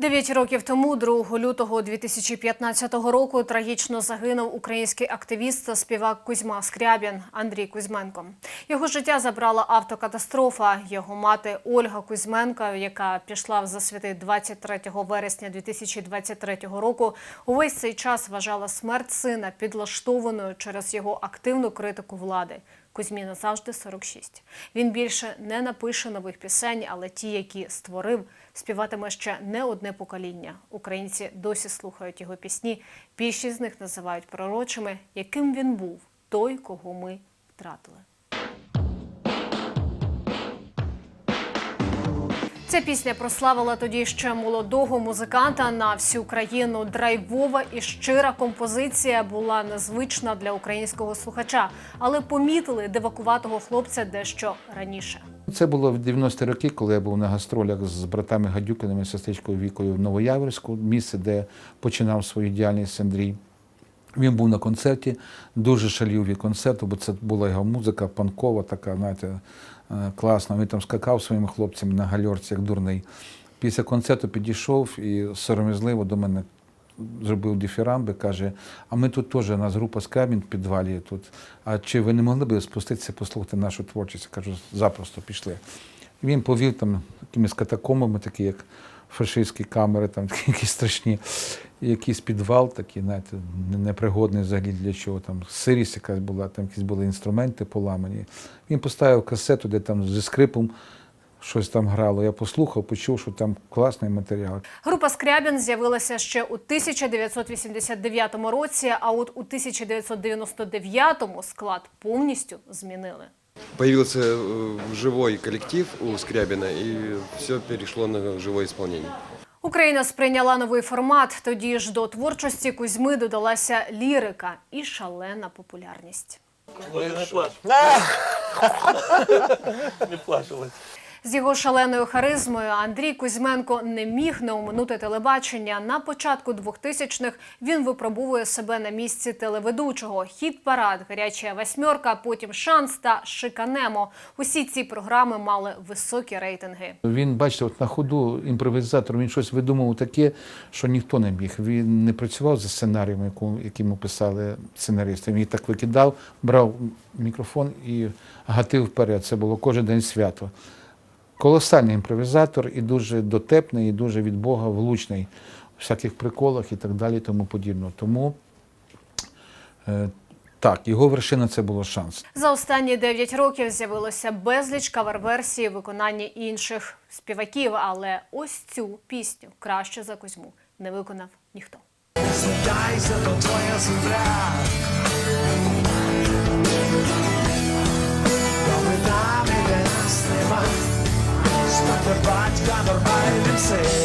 Дев'ять років тому, 2 лютого 2015 року, трагічно загинув український активіст та співак Кузьма Скрябін Андрій Кузьменко. Його життя забрала автокатастрофа. Його мати Ольга Кузьменко, яка пішла в засвіти 23 вересня 2023 року, увесь цей час вважала смерть сина підлаштованою через його активну критику влади. Кузьмі назавжди 46. Він більше не напише нових пісень, але ті, які створив, співатиме ще не одне покоління. Українці досі слухають його пісні. Більшість з них називають пророчими, яким він був, той, кого ми втратили. Ця пісня прославила тоді ще молодого музиканта на всю країну. Драйвова і щира композиція була незвична для українського слухача, але помітили дивакуватого хлопця дещо раніше. Це було в 90-ті роки, коли я був на гастролях з братами Гадюкиними, сестричкою Вікою в Новояворську, місце, де починав свою діяльність Андрій. Він був на концерті, дуже шалів від концерту, бо це була його музика панкова, така, знаєте, е, класна. Він там скакав своїми хлопцями на гальорці, як дурний. Після концерту підійшов і сором'язливо до мене зробив дифірамби, каже: а ми тут теж, у нас група Скрябін в підвалі тут. А чи ви не могли б спуститися, послухати нашу творчість? Я кажу, запросто пішли. Він повів там якимись катакомбами, такі як фашистські камери, там якісь страшні, якийсь підвал, такий, знаєте, непригодний взагалі для чого. Там сирість якась була, там якісь були інструменти поламані. Він поставив касету, де там зі скрипом щось там грало. Я послухав, почув, що там класний матеріал. Група Скрябін з'явилася ще у 1989 році, а от у 1999 склад повністю змінили. Появился э, живой коллектив у Скрябина, и все перешло на живое исполнение. Україна сприйняла новий формат. Тоді ж до творчості Кузьми додалася лірика і шалена популярність. Не плач. Не плачилась. З його шаленою харизмою Андрій Кузьменко не міг не оминути телебачення. На початку 2000-х він випробовує себе на місці телеведучого. Хіт парад, гаряча восьмерка, потім шанс та шиканемо. Усі ці програми мали високі рейтинги. Він, бачите, от на ходу імпровізатор, він щось видумав таке, що ніхто не міг. Він не працював за сценарієм, який йому писали сценаристи. Він так викидав, брав мікрофон і гатив вперед. Це було кожен день свято. Колосальний імпровізатор і дуже дотепний, і дуже від Бога влучний у всяких приколах і так далі, тому подібне. Тому е, так, його вершина це було шанс. За останні 9 років з'явилося безліч кавер-версій виконання інших співаків, але ось цю пісню краще за Кузьму не виконав ніхто. Здайся, то твоя земля, say.